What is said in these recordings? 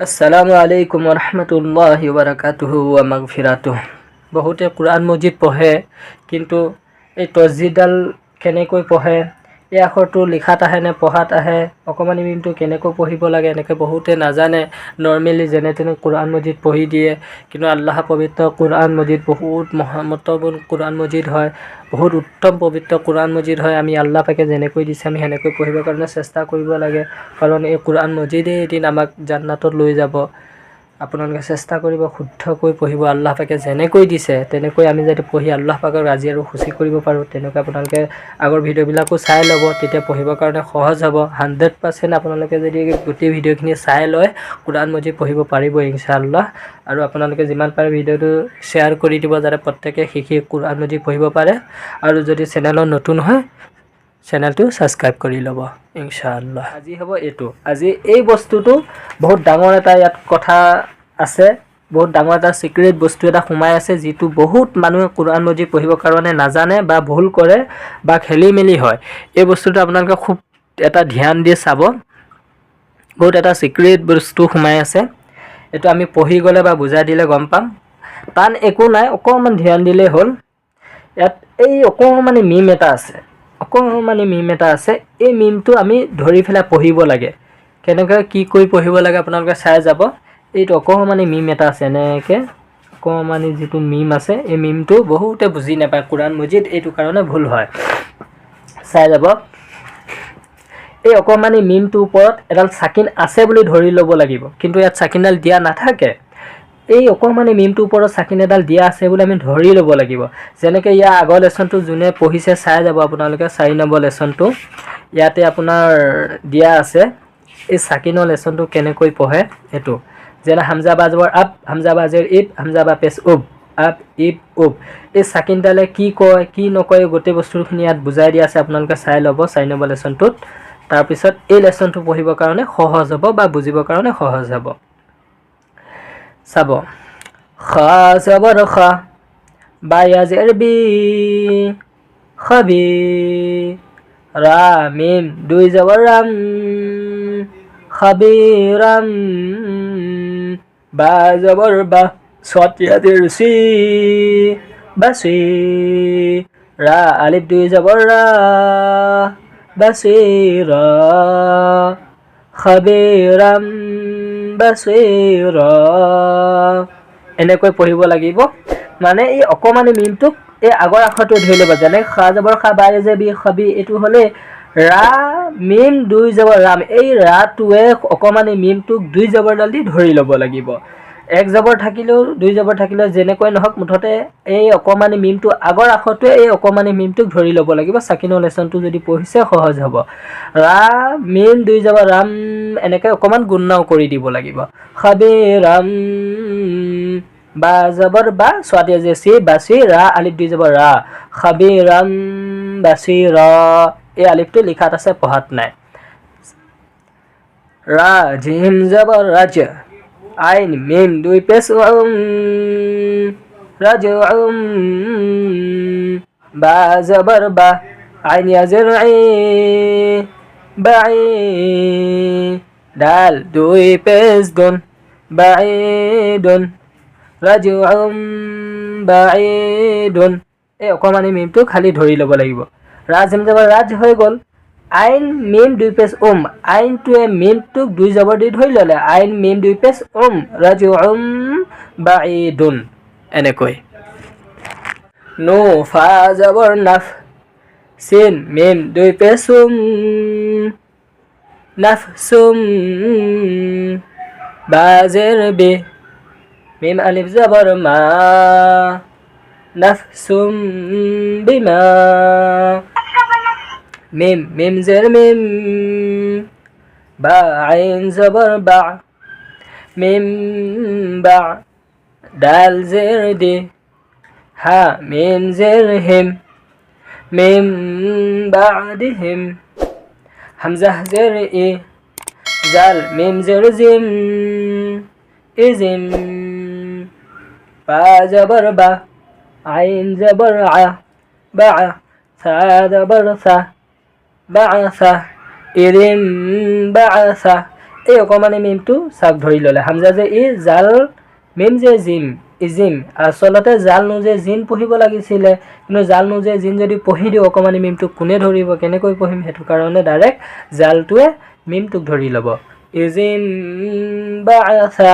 আসসালামু আলাইকুম রহমতুল্লাহ বারাকাতুহু মাগফিরাতুহ। বহুতে কোরআন মজিদ পঢ়ে কিন্তু এই তছজিদডাল কেনেকৈ পঢ়ে? এই আখৰটো লিখাত আহে নে পঢ়াত আহে? অকণমানি মিমটো কেনেকৈ পঢ়িব লাগে, এনেকৈ বহুতে নাজানে। নৰ্মেলি যেনে তেনে কোৰআন মজিদ পঢ়ি দিয়ে, কিন্তু আল্লাহ পবিত্ৰ কোৰআন মজিদ বহুত মহত্বপূৰ্ণ কোৰআন মজিদ হয়। বহুত উত্তম পবিত্ৰ কোৰআন মজিদ হয়। আমি আল্লাহ পাকে যেনেকৈ দিছে, আমি সেনেকৈ পঢ়িবৰ কাৰণে চেষ্টা কৰিব লাগে। কাৰণ এই কোৰআন মজিদেই এদিন আমাক জান্নাতত লৈ যাব। আপোনালোকে চেষ্টা কৰিব, শুদ্ধকৈ পঢ়িব, আল্লাহ পাকে যেনেকৈ দিছে, তেনেকৈ আমি যাতে পঢ়ি আল্লাহ পাকক ৰাজি আৰু সুচী কৰিব পাৰোঁ, তেনেকৈ আপোনালোকে আগৰ ভিডিঅ'বিলাকো চাই ল'ব, তেতিয়া পঢ়িবৰ কাৰণে সহজ হ'ব। হাণ্ড্ৰেড পাৰ্চেণ্ট আপোনালোকে যদি গোটেই ভিডিঅ'খিনি চাই লয় কোৰআন মজিদ পঢ়িব পাৰিব ইনশাআল্লাহ আৰু আপোনালোকে যিমান পাৰে ভিডিঅ'টো শ্বেয়াৰ কৰি দিব, যাতে প্ৰত্যেকে শিকি কোৰআন মজিদ পঢ়িব পাৰে। আৰু যদি চেনেলত নতুন হয়, চেনেলটো ছাবস্ক্ৰাইব কৰি ল'ব ইনশাআল্লাহ আজি হ'ব এইটো। আজি এই বস্তুটো বহুত ডাঙৰ এটা ইয়াত কথা আছে। বহুত ডাঙৰ এটা চিক্ৰেট বস্তু এটা সোমাই আছে, যিটো বহুত মানুহে কোৰআন মজিদ পঢ়িবৰ কাৰণে নাজানে বা ভুল কৰে বা খেলি মেলি হয়। এই বস্তুটো আপোনালোকে খুব এটা ধ্যান দি চাব। বহুত এটা চিক্ৰেট বস্তু সোমাই আছে। এইটো আমি পঢ়ি গ'লে বা বুজাই দিলে গম পাম। টান একো নাই, অকণমান ধ্যান দিলেই হ'ল। ইয়াত এই অকণমানি মিম এটা আছে। অকণমানি মিম এটা আছে। এই মিমটো আমি ধৰি পেলাই পঢ়িব লাগে। কেনেকৈ কি কৰি পঢ়িব লাগে আপোনালোকে চাই যাব। এইটো অকণমানি মিম এটা আছে এনেকৈ অকণমানি যিটো মিম আছে, এই মিমটো বহুতে বুজি নাপায় কোৰআন মজিদ, এইটো কাৰণে ভুল হয়। চাই যাব। এই অকণমানি মিমটোৰ ওপৰত এডাল চাকিন আছে বুলি ধৰি ল'ব লাগিব, কিন্তু ইয়াত চাকিনডাল দিয়া নাথাকে। এই অকণমানি মিমটোৰ ওপৰত চাকিন এডাল দিয়া আছে বুলি আমি ধৰি ল'ব লাগিব। যেনেকৈ ইয়াৰ আগৰ লেচনটো যোনে পঢ়িছে, চাই যাব আপোনালোকে, চাৰি নম্বৰ লেচনটো। ইয়াতে আপোনাৰ দিয়া আছে, এই চাকিনৰ লেচনটো কেনেকৈ পঢ়ে সেইটো যেনে হামজা বাজবৰ আপ হামজা বাজেৰ ইব হামজা বা পেচ উব, আপ ইব উব। এই চাকিনডালে কি কয়, কি নকয় গোটেই বস্তুখিনি ইয়াত বুজাই দিয়া আছে, আপোনালোকে চাই ল'ব চাৰি নম্বৰ লেচনটোত। তাৰপিছত এই লেচনটো পঢ়িবৰ কাৰণে সহজ হ'ব বা বুজিবৰ কাৰণে সহজ হ'ব। চাব। খা জবৰ খা বায়াজেৰ বি খাবি ৰা মিম দুই জবৰ ৰাম খাবিৰাম বা জবৰ বা ছতিয়াদিৰ চি বাচি ৰা আলিফ দুই জবৰ ৰা বাচিৰা খাবিৰাম বাচিৰা এনেকৈ পঢ়িব লাগিব। মানে এই অকণমানি মিমটোক এই আগৰ আখৰটো ধৰি ল'ব যেনে খা যাবৰ খা বাই যে বি খাবি এইটো হ'লে ৰা মিম দুই জবৰ ৰাম এই ৰাটোৱে অকণমানি মিমটোক দুই জবৰডাল দি ধৰি ল'ব লাগিব। এক জবৰ থাকিলেও দুই জবৰ থাকিলেও যেনেকৈ নহওক মুঠতে এই অকণমানি মিমটো আগৰ আখৰটোৱে এই অকণমানি মিমটোক ধৰি ল'ব লাগিব। চাকিনৰ লেচনটো যদি পঢ়িছে সহজ হ'ব। ৰা মিম দুই জবৰ ৰাম এনেকৈ অকণমান গুণনাও কৰি দিব লাগিব। খাবি ৰাম বা জবৰ বা ছোৱালী যে চি বাচি ৰা আলিফ দুই জবৰ ৰা। খাবি ৰাম বাচি ৰ। এই আলিফটো লিখাত আছে পঢ়াত নাই। ৰা ঝিম জবৰ ৰাজ আইন মিম দুই রাজ উম বা বা আইন বাই ডাল দুই দন বাঈদুন রাজউম বাঈদুন এই অকণমানি মিমটো খালি ধৰি ল'ব লাগিব। ৰাজ হিম যাব ৰাজ হৈ গ'ল। আইন মিম দুই পেজ উম আইনটোৱে মিমটোক দুই জবৰ দি ধৰি ল'লে আইন মিম দুই পেজ উম ৰাজু উম বাঈদুন। এনেকৈ নো ফা জবৰ নাফ। চিন মিম দুই পেজ উম নাফ চুম বাজের বে। মিম আলিফ জবর মা। নাফ সুম বিমা ميم ميم زي ميم. باع عين زبر باع. ميم باع. دال زر دي. ها ميم زر هم. ميم بعدهم همزة زر إي. زال ميم زر زم إزم با زبر با. عين زبر ع. باع. ثا زبر ثا. বাআসা ইৰিম বাআসা। এই অকণমানি মিমটো চাক ধৰি ল'লে। হামজা যে ই জাল মিম যে জিম ইজিম আচলতে জাল নোজে জিন পঢ়িব লাগিছিলে কিন্তু জাল নোজে জিন যদি পঢ়ি দিওঁ অকণমানি মিমটোক কোনে ধৰিব কেনেকৈ পঢ়িম সেইটো কাৰণে ডাইৰেক্ট জালটোৱে মিমটোক ধৰি ল'ব। ইজিম বাআসা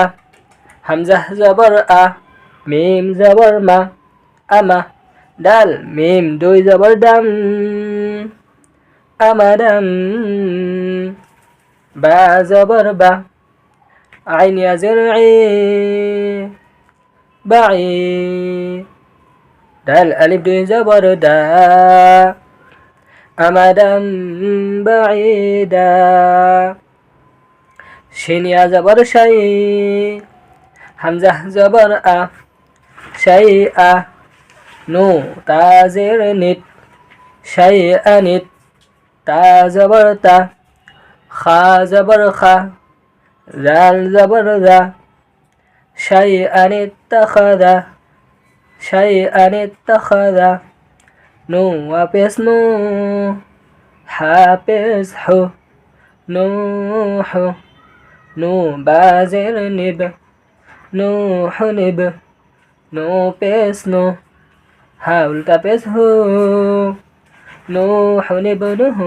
হামজা জবৰ আ মিম জবৰ মা আমা। ডাল মিম দুই জবৰ ডাম أمدا. با زبر با عين يا زرعي بعي. دال ألف دين زبر دا. أمدا بعيدا. شين يا زبر شيء. همزة زبر أ شيء نو تازر نت شيء نت. তা জবর তা, খা জবর খা জাল জবর দা শাই আনিত তাখাদা শাই আনিত তাখাদা নু ওয়াপেস নু হাপেস হু নূহ নু বাজের নিব নূহ নিব, নো পেস নো হা উল্টা পেস হু। لا حول بله